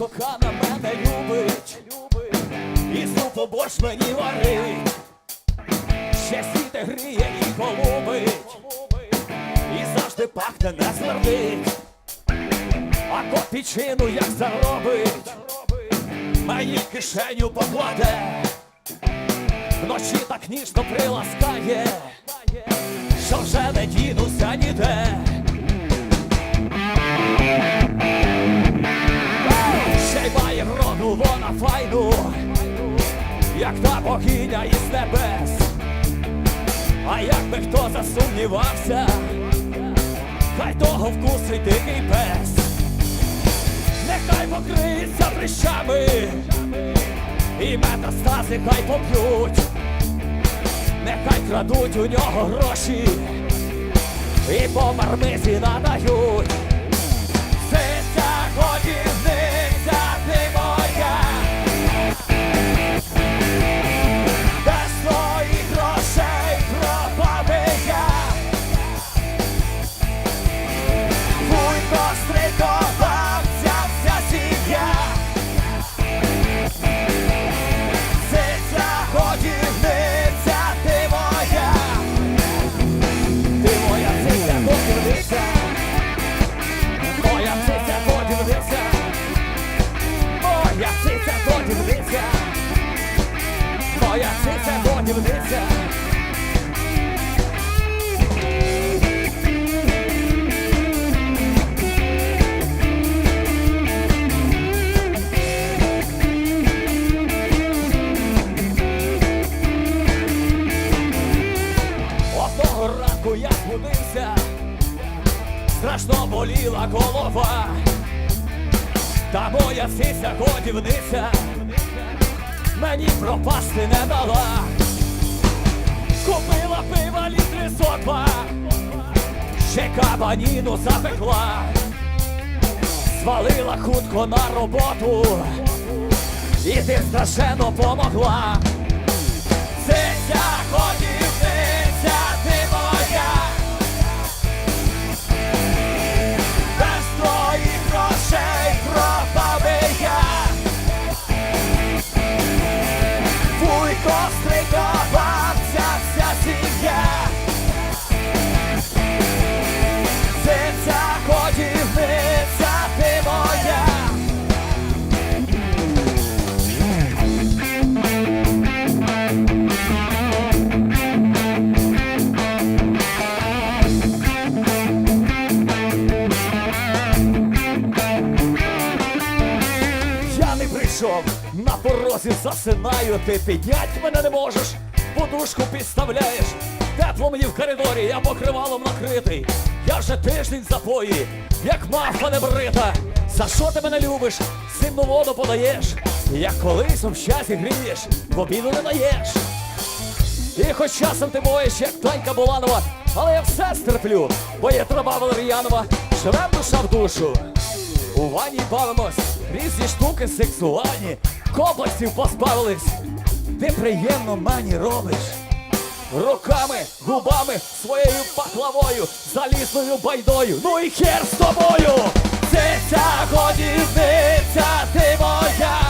Кохана мене любить, і зупу борщ мені варить, ще світе гріє і голубить, і завжди пахне не смердить, а копійчину як заробить, мені в кишеню покладе, вночі так ніжно приласкає, що вже не дінуся ніде. Вона файну, як та богиня із небес. А якби хто засумнівався, хай того вкусить дикий пес, нехай покриється прищами, і метастази хай поп'ють, нехай крадуть у нього гроші, і по мармизі надають. Подивися. Одного ранку я збудився, страшно боліла голова, та моя сися годівниця мені пропасти не дала. Купила пива літри сотва, ще кабаніну запекла, звалила хутко на роботу, і ти страшенно помогла. Це годівниця, на засинаю, ти піднять мене не можеш, подушку підставляєш, тепло мені в коридорі, я покривалом накритий. Я вже тиждень запої, як мафа небрита. За що ти мене любиш? Синну воду подаєш, як колись в щасті грієш, в обіду не даєш. І хоч часом ти боїш, як Танька Буланова, але я все стерплю, бо є траба Валер'янова, живе душа в душу. У ванні бавимось, різні штуки сексуальні, комплексів позбавились. Ти приємно мені робиш. Руками, губами, своєю пахлавою, залізною байдою, ну і хер з тобою! Це ця годівниця, ти моя!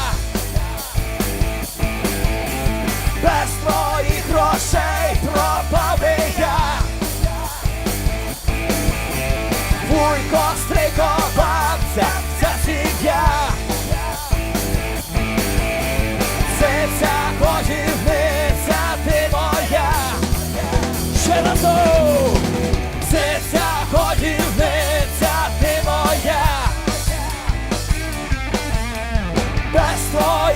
Без твоїх грошей пропав я Вуйко стрикова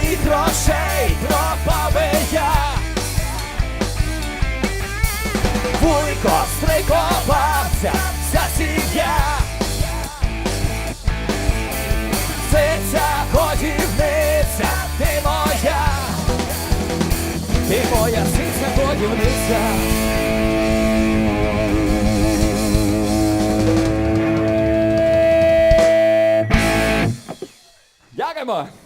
Твоїх грошей пропави я. Вуйко стрикувався вся сім'я. Це ця годівниця, ти моя, ти моя годівниця. Timer.